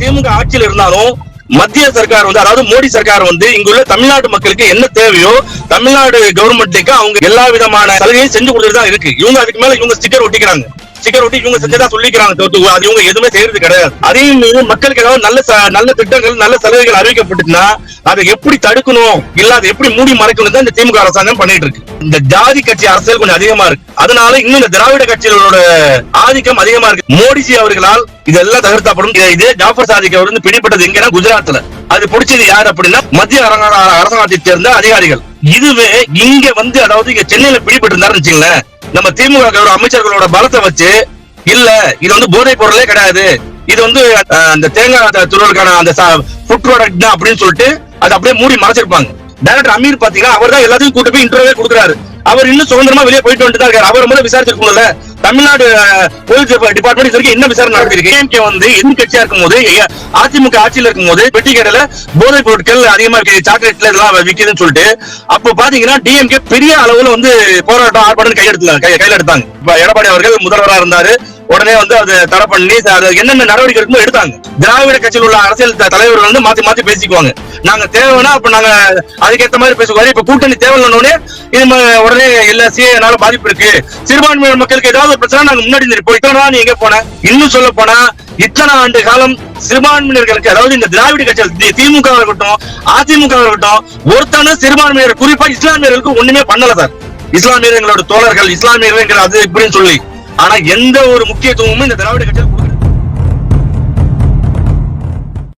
திமுக ஆட்சியில் இருந்தாலும் மத்திய சர்க்கார் வந்து அதாவது மோடி சர்க்கார் வந்து இங்குள்ள தமிழ்நாட்டு மக்களுக்கு என்ன தேவையோ தமிழ்நாடு கவர்மெண்ட்டுக்கு அவங்க எல்லா விதமான சலுகையும் செஞ்சு கொடுத்துட்டு தான் இருக்கு. இவங்க அதுக்கு மேல இவங்க ஸ்டிக்கர் ஒட்டிக்கிறாங்க. ஸ்டிக்கர் ஒட்டி இவங்க செஞ்சதா சொல்லிக்கிறாங்க அது இவங்க எதுவுமே செய்யறது கிடையாது. அதையும் மீது மக்களுக்கு ஏதாவது நல்ல நல்ல திட்டங்கள் நல்ல சலுகைகள் அறிவிக்கப்பட்டுச்சுன்னா அதை எப்படி தடுக்கணும்? இல்ல அதை எப்படி மூடி மறைக்கணும் தான் இந்த திமுக அரசாங்கம் பண்ணிட்டு இருக்கு. இந்த ஜாதி கட்சி அரசியல் கொஞ்சம் அதிகமா இருக்கு. அதனால இன்னும் இந்த திராவிட கட்சிகளோட ஆதிக்கம் அதிகமா இருக்கு. மோடிஜி அவர்களால் இதெல்லாம் தகர்த்தப்படும். இது- இதே ஜாஃபர் சாதிக் அவர் வந்து பிடிப்பட்டது எங்கன்னா குஜராத்ல. அது பிடிச்சது யார் அப்படின்னா மத்திய அரங்க- அரசாங்கத்தை சேர்ந்த அதிகாரிகள். இதுவே இங்க வந்து அதாவது இங்க சென்னையில பிடிபட்டு இருந்தாருன்னு வச்சுங்களேன் நம்ம திமுக அமைச்சர்களோட பலத்தை வச்சு இல்ல இது வந்து போதைப் பொருளே கிடையாது. இது வந்து அந்த தேங்காய் துறவுக்கான அந்த ஃபுட் ப்ராடக்ட் தான் அப்படின்னு சொல்லிட்டு அதை அப்படியே மூடி மறைச்சிருப்பாங்க. டைரக்டர் அமீர் பாத்தீங்கன்னா அவர் தான் எல்லாத்தையும் கூட்டு போய் இன்டர்வியூ கொடுக்குறாரு. அவர் இன்னும் சுதந்திரமா வெளியே போயிட்டு வந்துட்டு தான் இருக்காரு. அவர் முதல்ல விசாரிச்சிருக்கணும்ல. தமிழ்நாடு போலீஸ் டிபார்ட்மெண்ட் வரைக்கும் என்ன விசாரணை நடத்திருக்கு ஏஎம்கே வந்து எதிர்கட்சியா இருக்கும் போது அதிமுக ஆட்சியில இருக்கும்போது பெட்டி கடையில போதைப் பொருட்கள் அதிகமா இருக்கு சாக்லேட்ல இதெல்லாம் விற்கிதுன்னு சொல்லிட்டு அப்போ பாத்தீங்கன்னா டிஎம்கே பெரிய அளவுல வந்து போராட்டம் ஆர்ப்பாட்டம் கையெடுத்தாங்க கை- கையில எடுத்தாங்க. எடப்பாடி அவர்கள் முதல்வரா இருந்தாரு. உடனே வந்து அதை தடை பண்ணி அது என்னென்ன நடவடிக்கை இருக்குமோ எடுத்தாங்க. திராவிட கட்சியில் உள்ள அரசியல் தலைவர்கள் வந்து மாத்தி மாத்தி பேசிக்குவாங்க. நாங்க தேவைன்னா அப்ப நாங்க அதுக்கேத்த மாதிரி பேசுவாரு இப்ப கூட்டணி தேவையில்லைன்னு இது உடனே இல்ல சிஏனால பாதிப்பு இருக்கு. சிறுபான்மையினர் மக்களுக்கு ஏதாவது பிரச்சனை நாங்க முன்னாடி நிற்போம். இத்தனை நாள் எங்க போன? இன்னும் சொல்ல போனா இத்தனை ஆண்டு காலம் சிறுபான்மையினர்களுக்கு அதாவது இந்த திராவிட கட்சிகள் திமுக இருக்கட்டும் அதிமுக இருக்கட்டும் ஒருத்தன சிறுபான்மையினர் குறிப்பா இஸ்லாமியர்களுக்கு ஒண்ணுமே பண்ணல சார். இஸ்லாமியர் எங்களோட தோழர்கள் இஸ்லாமியர்கள் அது இப்படின்னு சொல்லி ஆனா எந்த ஒரு முக்கியத்துவமும் இந்த திராவிட கட்சிகள்